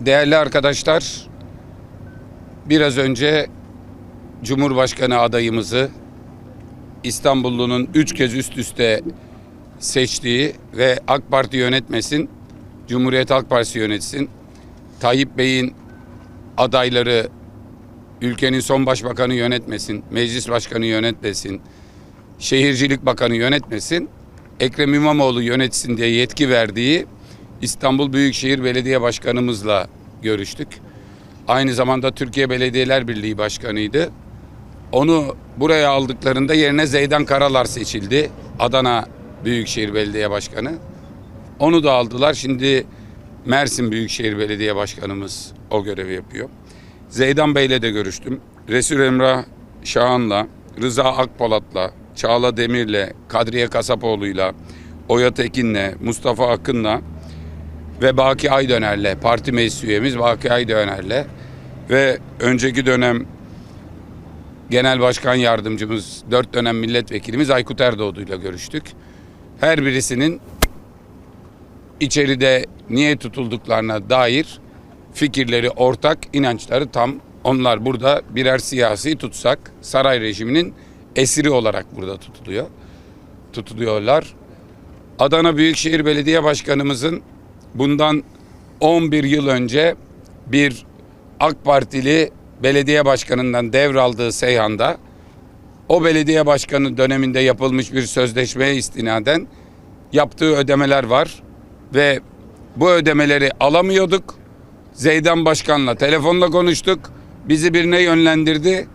Değerli arkadaşlar, biraz önce Cumhurbaşkanı adayımızı İstanbullunun üç kez üst üste seçtiği ve AK Parti yönetmesin, Cumhuriyet Halk Partisi yönetsin. Tayyip Bey'in adayları ülkenin son başbakanı yönetmesin, meclis başkanı yönetmesin, şehircilik bakanı yönetmesin, Ekrem İmamoğlu yönetsin diye yetki verdiği İstanbul Büyükşehir Belediye Başkanımızla görüştük. Aynı zamanda Türkiye Belediyeler Birliği Başkanıydı. Onu buraya aldıklarında yerine Zeydan Karalar seçildi. Adana Büyükşehir Belediye Başkanı. Onu da aldılar. Şimdi Mersin Büyükşehir Belediye Başkanımız o görevi yapıyor. Zeydan Bey'le de görüştüm. Resul Emrah Şahan'la, Rıza Akpolat'la, Çağla Demir'le, Kadriye Kasapoğlu'yla, Oya Tekin'le, Mustafa Akın'la ve Baki Aydöner'le, parti meclis üyemiz Baki Aydöner'le ve önceki dönem Genel Başkan Yardımcımız, dört dönem milletvekilimiz Aykut Erdoğdu'yla görüştük. Her birisinin içeride niye tutulduklarına dair fikirleri ortak, inançları tam. Onlar burada birer siyasi tutsak saray rejiminin esiri olarak burada tutuluyor. Tutuluyorlar. Adana Büyükşehir Belediye Başkanımızın bundan 11 yıl önce bir AK Partili belediye başkanından devraldığı Seyhan'da o belediye başkanı döneminde yapılmış bir sözleşmeye istinaden yaptığı ödemeler var ve bu ödemeleri alamıyorduk. Zeydan Başkan'la telefonla konuştuk. Bizi birine yönlendirdi.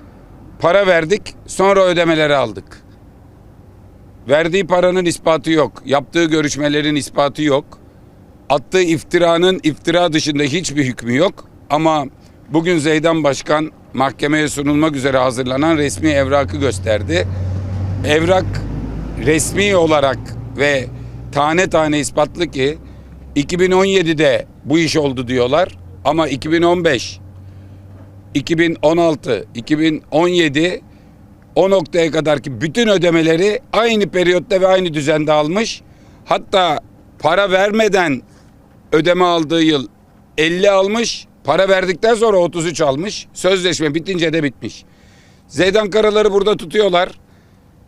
Para verdik. Sonra ödemeleri aldık. Verdiği paranın ispatı yok. Yaptığı görüşmelerin ispatı yok. Attığı iftiranın iftira dışında hiçbir hükmü yok. Ama bugün Zeydan Başkan mahkemeye sunulmak üzere hazırlanan resmi evrakı gösterdi. Evrak resmi olarak ve tane tane ispatlı ki 2017'de bu iş oldu diyorlar ama 2015 2016 2017 o noktaya kadar ki bütün ödemeleri aynı periyotta ve aynı düzende almış. Hatta para vermeden ödeme aldığı yıl 50 almış. Para verdikten sonra 33 almış. Sözleşme bitince de bitmiş. Zeydan Karaları burada tutuyorlar.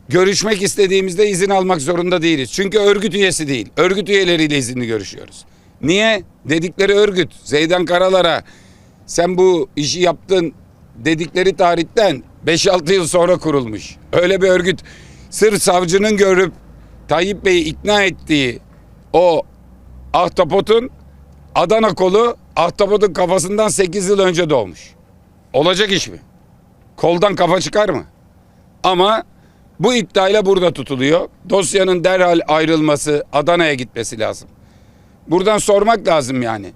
Görüşmek istediğimizde izin almak zorunda değiliz. Çünkü örgüt üyesi değil. Örgüt üyeleriyle izinli görüşüyoruz. Niye? Dedikleri örgüt. Zeydan Karalar'a sen bu işi yaptın dedikleri tarihten 5-6 yıl sonra kurulmuş. Öyle bir örgüt sırf savcının görüp Tayyip Bey'i ikna ettiği o ahtapotun Adana kolu ahtapotun kafasından 8 yıl önce doğmuş. Olacak iş mi? Koldan kafa çıkar mı? Ama bu iddiayla burada tutuluyor. Dosyanın derhal ayrılması, Adana'ya gitmesi lazım. Buradan sormak lazım yani.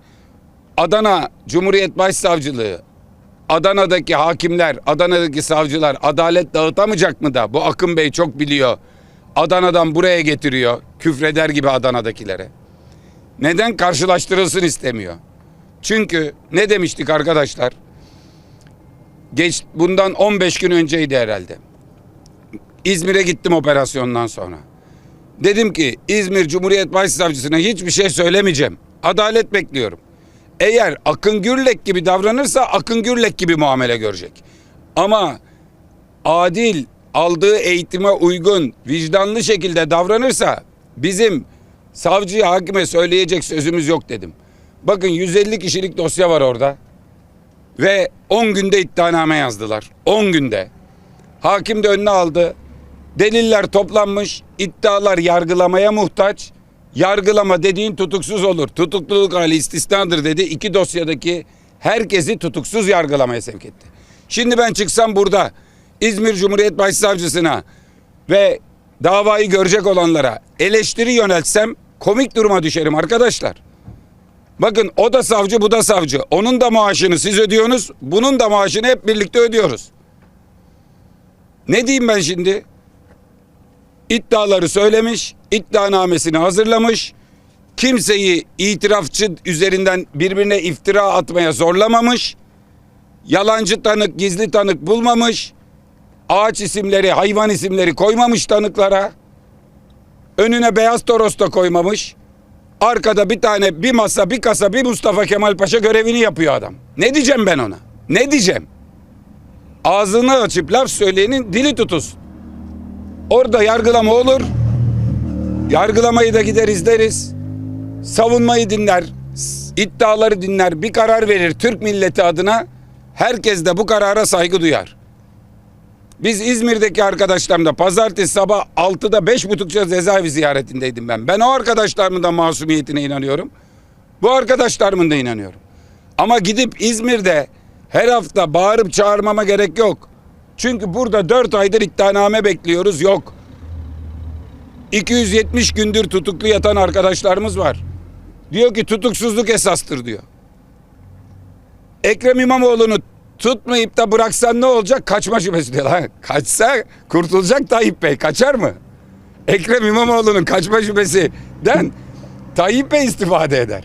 Adana Cumhuriyet Başsavcılığı, Adana'daki hakimler, Adana'daki savcılar adalet dağıtamayacak mı da? Bu Akın Bey çok biliyor. Adana'dan buraya getiriyor. Küfreder gibi Adana'dakilere. Neden karşılaştırılsın istemiyor? Çünkü ne demiştik arkadaşlar? Geç bundan 15 gün önceydi herhalde. İzmir'e gittim operasyondan sonra. Dedim ki İzmir Cumhuriyet Başsavcısına hiçbir şey söylemeyeceğim. Adalet bekliyorum. Eğer Akın Gürlek gibi davranırsa Akın Gürlek gibi muamele görecek. Ama adil, aldığı eğitime uygun, vicdanlı şekilde davranırsa bizim savcıya, hakime söyleyecek sözümüz yok dedim. Bakın 150 kişilik dosya var orada. Ve 10 günde iddianame yazdılar. 10 günde. Hakim de önüne aldı. Deliller toplanmış. iddialar yargılamaya muhtaç. Yargılama dediğin tutuksuz olur. Tutukluluk hali istisnadır dedi. İki dosyadaki herkesi tutuksuz yargılamaya sevk etti. Şimdi ben çıksam burada İzmir Cumhuriyet Başsavcısına ve davayı görecek olanlara eleştiri yöneltsem komik duruma düşerim arkadaşlar. Bakın o da savcı bu da savcı. Onun da maaşını siz ödüyorsunuz. Bunun da maaşını hep birlikte ödüyoruz. Ne diyeyim ben şimdi? İddiaları söylemiş, iddianamesini hazırlamış. Kimseyi itirafçı üzerinden birbirine iftira atmaya zorlamamış. Yalancı tanık, gizli tanık bulmamış. Ağaç isimleri, hayvan isimleri koymamış tanıklara. Önüne beyaz toros da koymamış. Arkada bir tane bir masa bir kasa bir Mustafa Kemal Paşa görevini yapıyor adam. Ne diyeceğim ben ona? Ne diyeceğim? Ağzını açıp laf söyleyenin dili tutulsun. Orada yargılama olur. Yargılamayı da gider izleriz. Savunmayı dinler. iddiaları dinler. Bir karar verir Türk milleti adına. Herkes de bu karara saygı duyar. Biz İzmir'deki arkadaşlarımla pazartesi sabah 6'da beş buçukça cezaevi ziyaretindeydim ben. Ben o arkadaşlarımın da masumiyetine inanıyorum. Bu arkadaşlarımın da inanıyorum. Ama gidip İzmir'de her hafta bağırıp çağırmama gerek yok. Çünkü burada 4 aydır iddianame bekliyoruz yok. 270 gündür tutuklu yatan arkadaşlarımız var. Diyor ki tutuksuzluk esastır diyor. Ekrem İmamoğlu'nu tutmayıp da bıraksan ne olacak? Kaçma şüphesi diyor lan. Kaçsa kurtulacak Tayyip Bey. Kaçar mı? Ekrem İmamoğlu'nun kaçma şüphesinden Tayyip Bey istifade eder.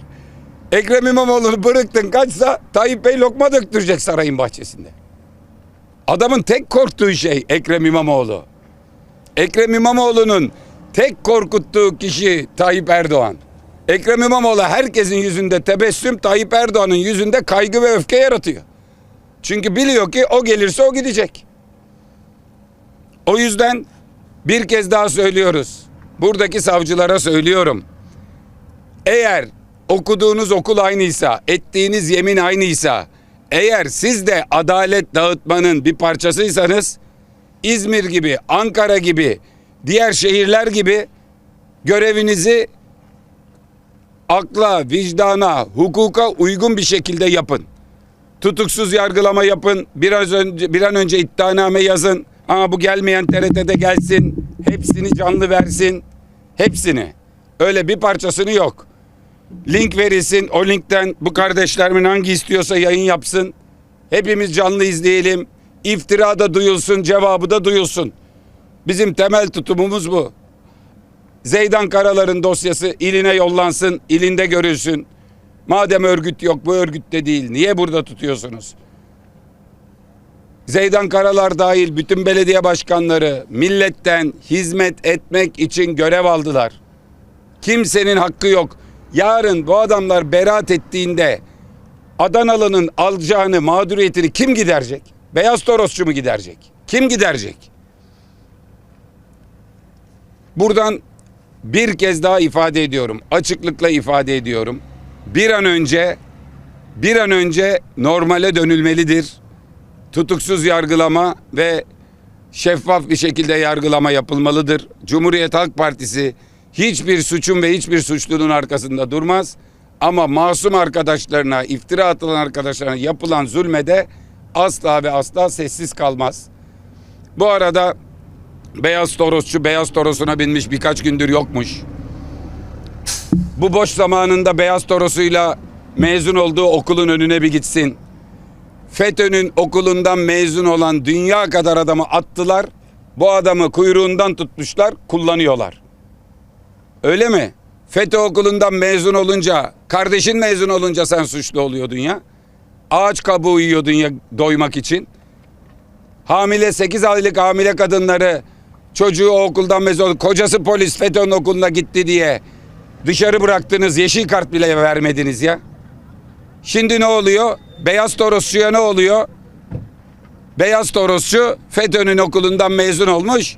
Ekrem İmamoğlu'nu bıraktın kaçsa Tayyip Bey lokma döktürecek sarayın bahçesinde. Adamın tek korktuğu şey Ekrem İmamoğlu. Ekrem İmamoğlu'nun tek korkuttuğu kişi Tayyip Erdoğan. Ekrem İmamoğlu herkesin yüzünde tebessüm, Tayyip Erdoğan'ın yüzünde kaygı ve öfke yaratıyor. Çünkü biliyor ki o gelirse o gidecek. O yüzden bir kez daha söylüyoruz. Buradaki savcılara söylüyorum. Eğer okuduğunuz okul aynıysa, ettiğiniz yemin aynıysa, eğer siz de adalet dağıtmanın bir parçasıysanız İzmir gibi, Ankara gibi, diğer şehirler gibi görevinizi akla, vicdana, hukuka uygun bir şekilde yapın. Tutuksuz yargılama yapın. Biraz önce bir an önce iddianame yazın. Ama bu gelmeyen TRT'de gelsin. Hepsini canlı versin. Hepsini. Öyle bir parçasını yok. Link verilsin. O linkten bu kardeşlerimin hangi istiyorsa yayın yapsın. Hepimiz canlı izleyelim. İftira da duyulsun, cevabı da duyulsun. Bizim temel tutumumuz bu. Zeydan Karalar'ın dosyası iline yollansın, ilinde görülsün. Madem örgüt yok, bu örgütte değil. Niye burada tutuyorsunuz? Zeydan Karalar dahil bütün belediye başkanları milletten hizmet etmek için görev aldılar. Kimsenin hakkı yok. Yarın bu adamlar beraat ettiğinde Adanalı'nın alacağını, mağduriyetini kim giderecek? Beyaz Torosçu mu giderecek? Kim giderecek? Buradan bir kez daha ifade ediyorum. Açıklıkla ifade ediyorum. Bir an önce bir an önce normale dönülmelidir. Tutuksuz yargılama ve şeffaf bir şekilde yargılama yapılmalıdır. Cumhuriyet Halk Partisi hiçbir suçun ve hiçbir suçlunun arkasında durmaz. Ama masum arkadaşlarına, iftira atılan arkadaşlarına yapılan zulmede asla ve asla sessiz kalmaz. Bu arada Beyaz Torosçu Beyaz Toros'una binmiş birkaç gündür yokmuş. Bu boş zamanında Beyaz Toros'uyla mezun olduğu okulun önüne bir gitsin. FETÖ'nün okulundan mezun olan dünya kadar adamı attılar. Bu adamı kuyruğundan tutmuşlar, kullanıyorlar. Öyle mi? FETÖ okulundan mezun olunca, kardeşin mezun olunca sen suçlu oluyordun ya. Ağaç kabuğu yiyordun ya doymak için. Hamile 8 aylık hamile kadınları çocuğu okuldan mezun. Kocası polis FETÖ'nün okuluna gitti diye dışarı bıraktınız. Yeşil kart bile vermediniz ya. Şimdi ne oluyor? Beyaz Torosçu'ya ne oluyor? Beyaz Torosçu FETÖ'nün okulundan mezun olmuş.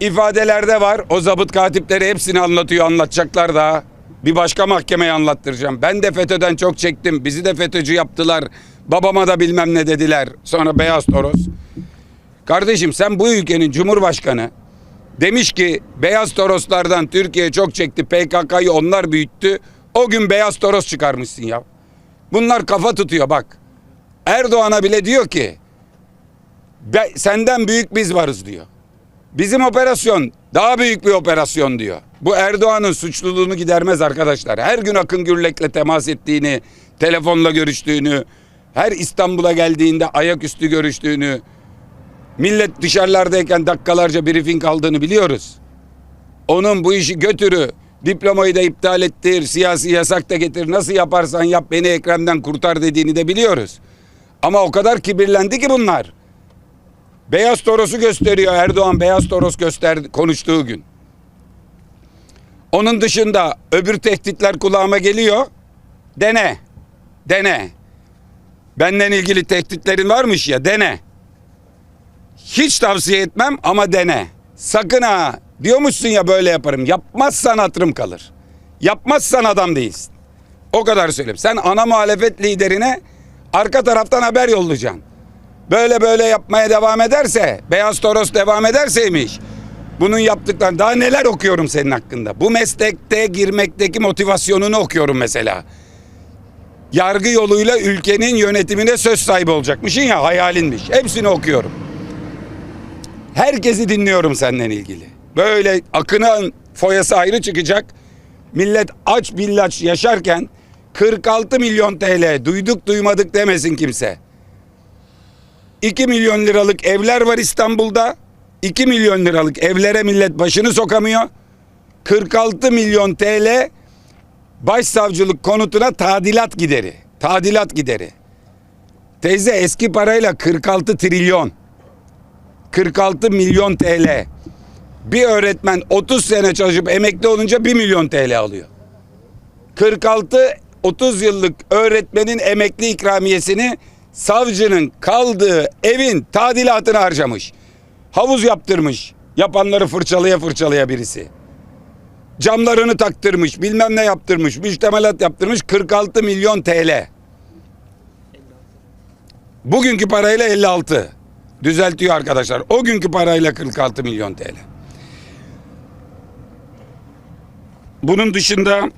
İfadelerde var. O zabıt katipleri hepsini anlatıyor. Anlatacaklar daha. Bir başka mahkemeye anlattıracağım. Ben de FETÖ'den çok çektim. Bizi de FETÖ'cü yaptılar. Babama da bilmem ne dediler. Sonra Beyaz Toros. Kardeşim sen bu ülkenin cumhurbaşkanı demiş ki Beyaz Toroslardan Türkiye çok çekti. PKK'yı onlar büyüttü. O gün Beyaz Toros çıkarmışsın ya. Bunlar kafa tutuyor bak. Erdoğan'a bile diyor ki "Be- senden büyük biz varız diyor. Bizim operasyon daha büyük bir operasyon diyor. Bu Erdoğan'ın suçluluğunu gidermez arkadaşlar. Her gün Akın Gürlek'le temas ettiğini, telefonla görüştüğünü, her İstanbul'a geldiğinde ayaküstü görüştüğünü, millet dışarılardayken dakikalarca briefing aldığını biliyoruz. Onun bu işi götürü, diplomayı da iptal ettir, siyasi yasak da getir, nasıl yaparsan yap beni Ekrem'den kurtar dediğini de biliyoruz. Ama o kadar kibirlendi ki bunlar. Beyaz Toros'u gösteriyor Erdoğan Beyaz Toros gösterdi konuştuğu gün. Onun dışında öbür tehditler kulağıma geliyor. Dene. Dene. Benden ilgili tehditlerin varmış ya dene. Hiç tavsiye etmem ama dene. Sakın ha diyormuşsun ya böyle yaparım. Yapmazsan hatırım kalır. Yapmazsan adam değilsin. O kadar söyleyeyim. Sen ana muhalefet liderine arka taraftan haber yollayacaksın. Böyle böyle yapmaya devam ederse, Beyaz Toros devam ederseymiş. Bunun yaptıklarını daha neler okuyorum senin hakkında. Bu meslekte girmekteki motivasyonunu okuyorum mesela. Yargı yoluyla ülkenin yönetimine söz sahibi olacakmışsın ya hayalinmiş. Hepsini okuyorum. Herkesi dinliyorum senden ilgili. Böyle akının foyası ayrı çıkacak. Millet aç billaç yaşarken 46 milyon TL duyduk duymadık demesin kimse. 2 milyon liralık evler var İstanbul'da. 2 milyon liralık evlere millet başını sokamıyor. 46 milyon TL başsavcılık konutuna tadilat gideri. Tadilat gideri. Teyze eski parayla 46 trilyon. 46 milyon TL. Bir öğretmen 30 sene çalışıp emekli olunca 1 milyon TL alıyor. 46 30 yıllık öğretmenin emekli ikramiyesini savcının kaldığı evin tadilatını harcamış. Havuz yaptırmış. Yapanları fırçalaya fırçalaya birisi. Camlarını taktırmış, bilmem ne yaptırmış, müştemelat yaptırmış 46 milyon TL. Bugünkü parayla 56. Düzeltiyor arkadaşlar. O günkü parayla 46 milyon TL. Bunun dışında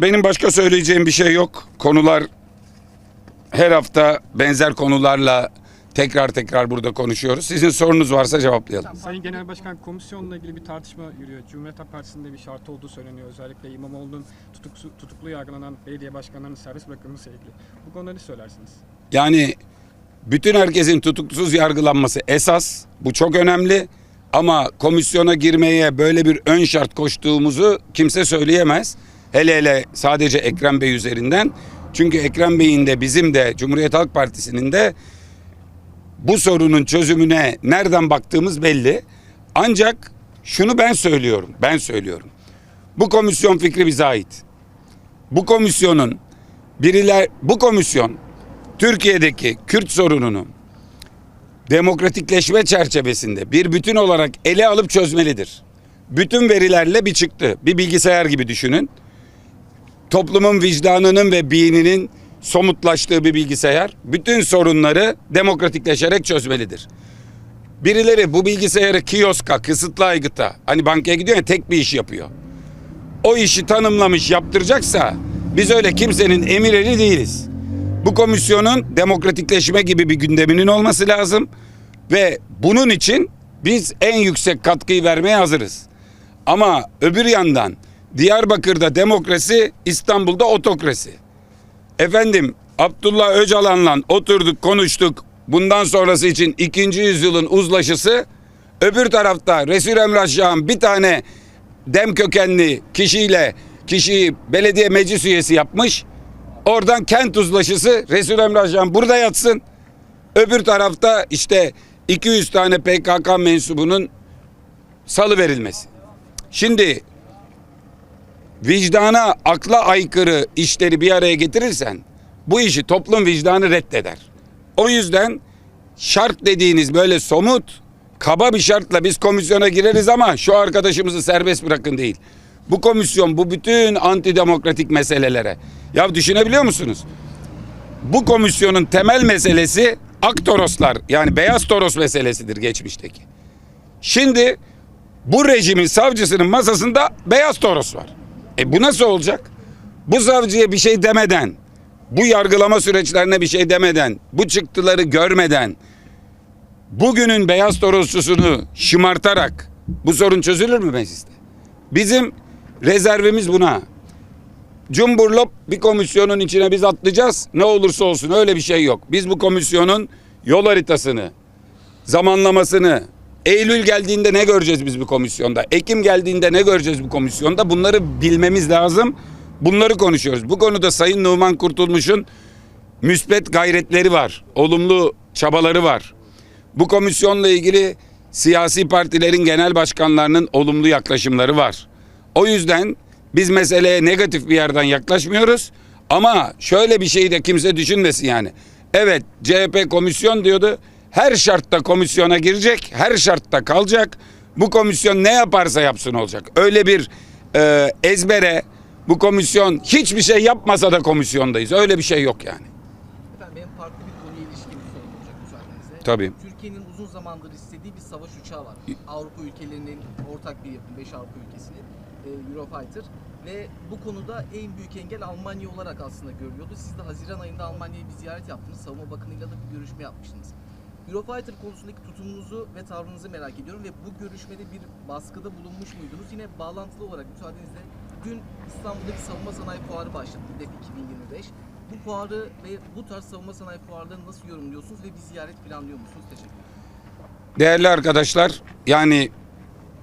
benim başka söyleyeceğim bir şey yok. Konular her hafta benzer konularla tekrar tekrar burada konuşuyoruz. Sizin sorunuz varsa cevaplayalım. Sayın Genel Başkan komisyonla ilgili bir tartışma yürüyor. Cumhuriyet Halk Partisi'nde bir şart olduğu söyleniyor. Özellikle İmamoğlu'nun tutuklu, tutuklu yargılanan belediye başkanlarının serbest bırakılması ilgili. Bu konuda ne söylersiniz? Yani bütün herkesin tutuksuz yargılanması esas. Bu çok önemli. Ama komisyona girmeye böyle bir ön şart koştuğumuzu kimse söyleyemez. Hele hele sadece Ekrem Bey üzerinden. Çünkü Ekrem Bey'in de bizim de Cumhuriyet Halk Partisi'nin de bu sorunun çözümüne nereden baktığımız belli. Ancak şunu ben söylüyorum. Ben söylüyorum. Bu komisyon fikri bize ait. Bu komisyonun biriler bu komisyon Türkiye'deki Kürt sorununu demokratikleşme çerçevesinde bir bütün olarak ele alıp çözmelidir. Bütün verilerle bir çıktı. Bir bilgisayar gibi düşünün. Toplumun vicdanının ve beyninin somutlaştığı bir bilgisayar bütün sorunları demokratikleşerek çözmelidir. Birileri bu bilgisayarı kioska, kısıtlı aygıta, hani bankaya gidiyor ya tek bir iş yapıyor. O işi tanımlamış yaptıracaksa biz öyle kimsenin emir eli değiliz. Bu komisyonun demokratikleşme gibi bir gündeminin olması lazım ve bunun için biz en yüksek katkıyı vermeye hazırız. Ama öbür yandan Diyarbakır'da demokrasi, İstanbul'da otokrasi. Efendim Abdullah Öcalan'la oturduk konuştuk. Bundan sonrası için ikinci yüzyılın uzlaşısı. Öbür tarafta Resul Emrah Şah'ın bir tane dem kökenli kişiyle kişiyi belediye meclis üyesi yapmış. Oradan kent uzlaşısı Resul Emrah Şah'ın burada yatsın. Öbür tarafta işte 200 tane PKK mensubunun salı verilmesi. Şimdi vicdana, akla aykırı işleri bir araya getirirsen bu işi toplum vicdanı reddeder. O yüzden şart dediğiniz böyle somut, kaba bir şartla biz komisyona gireriz ama şu arkadaşımızı serbest bırakın değil. Bu komisyon bu bütün antidemokratik meselelere. Ya düşünebiliyor musunuz? Bu komisyonun temel meselesi Aktoroslar yani beyaz toros meselesidir geçmişteki. Şimdi bu rejimin savcısının masasında beyaz toros var. E bu nasıl olacak? Bu savcıya bir şey demeden, bu yargılama süreçlerine bir şey demeden, bu çıktıları görmeden, bugünün beyaz torosçusunu şımartarak bu sorun çözülür mü mecliste? Bizim rezervimiz buna. Cumburlop bir komisyonun içine biz atlayacağız. Ne olursa olsun öyle bir şey yok. Biz bu komisyonun yol haritasını, zamanlamasını, Eylül geldiğinde ne göreceğiz biz bu komisyonda? Ekim geldiğinde ne göreceğiz bu komisyonda? Bunları bilmemiz lazım. Bunları konuşuyoruz. Bu konuda Sayın Numan Kurtulmuş'un müspet gayretleri var. Olumlu çabaları var. Bu komisyonla ilgili siyasi partilerin genel başkanlarının olumlu yaklaşımları var. O yüzden biz meseleye negatif bir yerden yaklaşmıyoruz. Ama şöyle bir şeyi de kimse düşünmesin yani. Evet CHP komisyon diyordu. Her şartta komisyona girecek, her şartta kalacak. Bu komisyon ne yaparsa yapsın olacak. Öyle bir e, ezbere bu komisyon hiçbir şey yapmasa da komisyondayız. Öyle bir şey yok yani. Efendim benim farklı bir konuya ilişkin bir sorum olacak müsaadenizle. Tabii. Türkiye'nin uzun zamandır istediği bir savaş uçağı var. Avrupa ülkelerinin ortak bir yapım, 5 Avrupa ülkesinin e, Eurofighter. Ve bu konuda en büyük engel Almanya olarak aslında görülüyordu. Siz de Haziran ayında Almanya'ya bir ziyaret yaptınız. Savunma Bakanı'yla da bir görüşme yapmıştınız. Eurofighter konusundaki tutumunuzu ve tavrınızı merak ediyorum ve bu görüşmede bir baskıda bulunmuş muydunuz? Yine bağlantılı olarak müsaadenizle dün İstanbul'da bir savunma sanayi fuarı başladı DEF 2025. Bu fuarı ve bu tarz savunma sanayi fuarlarını nasıl yorumluyorsunuz ve bir ziyaret planlıyor musunuz? Teşekkür ederim. Değerli arkadaşlar yani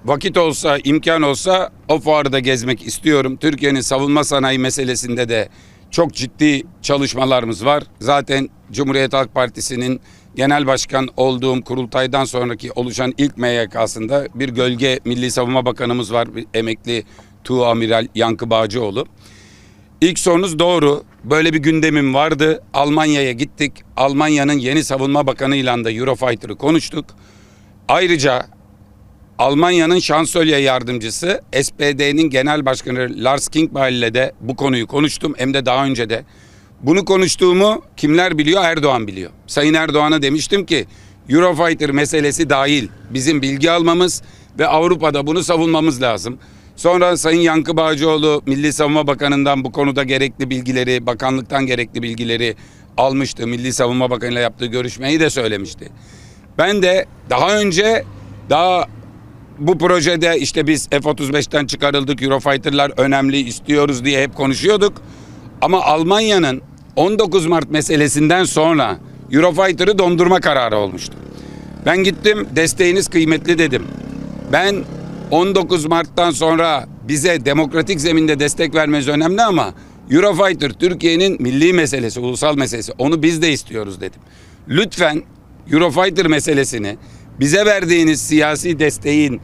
vakit olsa imkan olsa o fuarı da gezmek istiyorum. Türkiye'nin savunma sanayi meselesinde de çok ciddi çalışmalarımız var. Zaten Cumhuriyet Halk Partisi'nin genel başkan olduğum kurultaydan sonraki oluşan ilk MYK'sında bir gölge Milli Savunma Bakanımız var. Emekli Tuğ Amiral Yankı Bağcıoğlu. İlk sorunuz doğru. Böyle bir gündemim vardı. Almanya'ya gittik. Almanya'nın yeni savunma bakanıyla da Eurofighter'ı konuştuk. Ayrıca Almanya'nın şansölye yardımcısı SPD'nin genel başkanı Lars Klingbeil ile de bu konuyu konuştum. Hem de daha önce de. Bunu konuştuğumu kimler biliyor? Erdoğan biliyor. Sayın Erdoğan'a demiştim ki Eurofighter meselesi dahil bizim bilgi almamız ve Avrupa'da bunu savunmamız lazım. Sonra Sayın Yankı Bağcıoğlu Milli Savunma Bakanı'ndan bu konuda gerekli bilgileri, bakanlıktan gerekli bilgileri almıştı. Milli Savunma Bakanı ile yaptığı görüşmeyi de söylemişti. Ben de daha önce daha bu projede işte biz F-35'ten çıkarıldık, Eurofighter'lar önemli istiyoruz diye hep konuşuyorduk. Ama Almanya'nın 19 Mart meselesinden sonra Eurofighter'ı dondurma kararı olmuştu. Ben gittim desteğiniz kıymetli dedim. Ben 19 Mart'tan sonra bize demokratik zeminde destek vermeniz önemli ama Eurofighter Türkiye'nin milli meselesi, ulusal meselesi. Onu biz de istiyoruz dedim. Lütfen Eurofighter meselesini bize verdiğiniz siyasi desteğin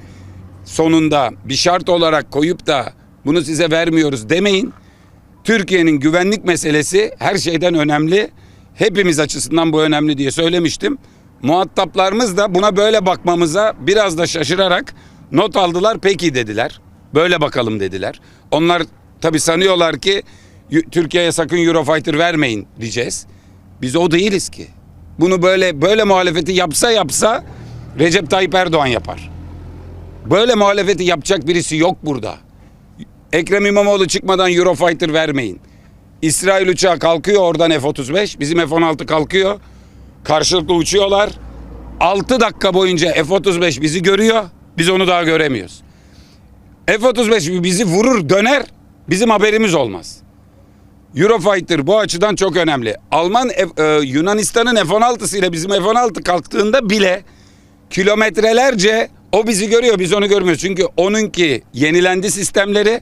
sonunda bir şart olarak koyup da bunu size vermiyoruz demeyin. Türkiye'nin güvenlik meselesi her şeyden önemli. Hepimiz açısından bu önemli diye söylemiştim. Muhataplarımız da buna böyle bakmamıza biraz da şaşırarak not aldılar peki dediler. Böyle bakalım dediler. Onlar tabii sanıyorlar ki "Y- Türkiye'ye sakın Eurofighter vermeyin diyeceğiz. Biz o değiliz ki. Bunu böyle böyle muhalefeti yapsa yapsa Recep Tayyip Erdoğan yapar. Böyle muhalefeti yapacak birisi yok burada. Ekrem İmamoğlu çıkmadan Eurofighter vermeyin. İsrail uçağı kalkıyor oradan F-35. Bizim F-16 kalkıyor. Karşılıklı uçuyorlar. 6 dakika boyunca F-35 bizi görüyor. Biz onu daha göremiyoruz. F-35 bizi vurur döner. Bizim haberimiz olmaz. Eurofighter bu açıdan çok önemli. Alman e, Yunanistan'ın F-16'sı ile bizim F-16 kalktığında bile kilometrelerce o bizi görüyor biz onu görmüyoruz. Çünkü onunki yenilendi sistemleri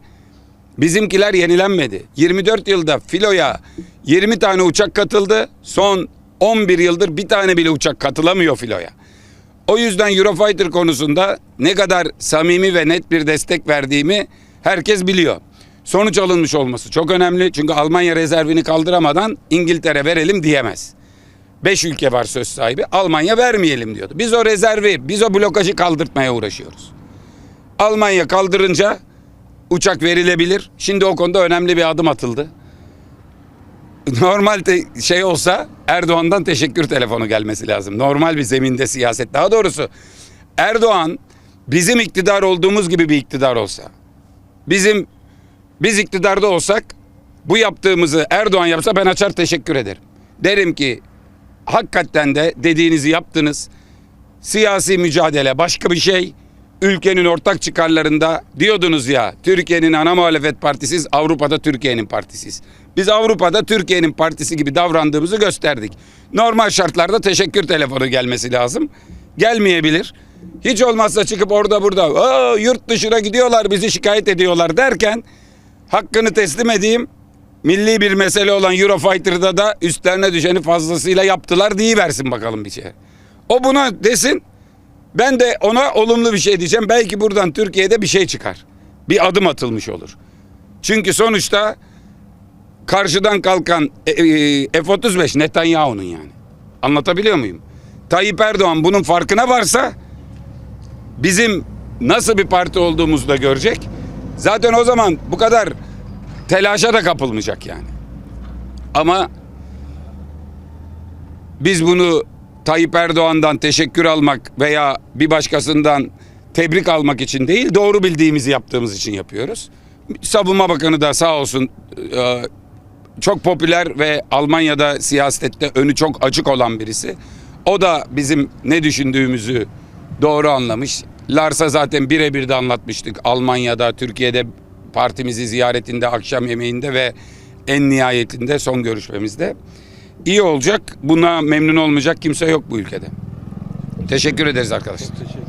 bizimkiler yenilenmedi. 24 yılda filoya 20 tane uçak katıldı. Son 11 yıldır bir tane bile uçak katılamıyor filoya. O yüzden Eurofighter konusunda ne kadar samimi ve net bir destek verdiğimi herkes biliyor. Sonuç alınmış olması çok önemli. Çünkü Almanya rezervini kaldıramadan İngiltere verelim diyemez. Beş ülke var söz sahibi. Almanya vermeyelim diyordu. Biz o rezervi, biz o blokajı kaldırtmaya uğraşıyoruz. Almanya kaldırınca uçak verilebilir. Şimdi o konuda önemli bir adım atıldı. Normal şey olsa Erdoğan'dan teşekkür telefonu gelmesi lazım. Normal bir zeminde siyaset. Daha doğrusu Erdoğan bizim iktidar olduğumuz gibi bir iktidar olsa. Bizim biz iktidarda olsak bu yaptığımızı Erdoğan yapsa ben açar teşekkür ederim. Derim ki hakikaten de dediğinizi yaptınız. Siyasi mücadele başka bir şey. Ülkenin ortak çıkarlarında diyordunuz ya Türkiye'nin ana muhalefet partisiz Avrupa'da Türkiye'nin partisiz. Biz Avrupa'da Türkiye'nin partisi gibi davrandığımızı gösterdik. Normal şartlarda teşekkür telefonu gelmesi lazım. Gelmeyebilir. Hiç olmazsa çıkıp orada burada "Aa, yurt dışına gidiyorlar bizi şikayet ediyorlar derken hakkını teslim edeyim. Milli bir mesele olan Eurofighter'da da üstlerine düşeni fazlasıyla yaptılar versin bakalım bir şey. O buna desin. Ben de ona olumlu bir şey diyeceğim. Belki buradan Türkiye'de bir şey çıkar. Bir adım atılmış olur. Çünkü sonuçta karşıdan kalkan e, e, F-35 Netanyahu'nun yani. Anlatabiliyor muyum? Tayyip Erdoğan bunun farkına varsa bizim nasıl bir parti olduğumuzu da görecek. Zaten o zaman bu kadar telaşa da kapılmayacak yani. Ama biz bunu Tayyip Erdoğan'dan teşekkür almak veya bir başkasından tebrik almak için değil, doğru bildiğimizi yaptığımız için yapıyoruz. Savunma Bakanı da sağ olsun e, çok popüler ve Almanya'da siyasette önü çok açık olan birisi. O da bizim ne düşündüğümüzü doğru anlamış. Lars'a zaten birebir de anlatmıştık Almanya'da, Türkiye'de partimizi ziyaretinde, akşam yemeğinde ve en nihayetinde son görüşmemizde. İyi olacak. Buna memnun olmayacak kimse yok bu ülkede. Teşekkür ederiz arkadaşlar.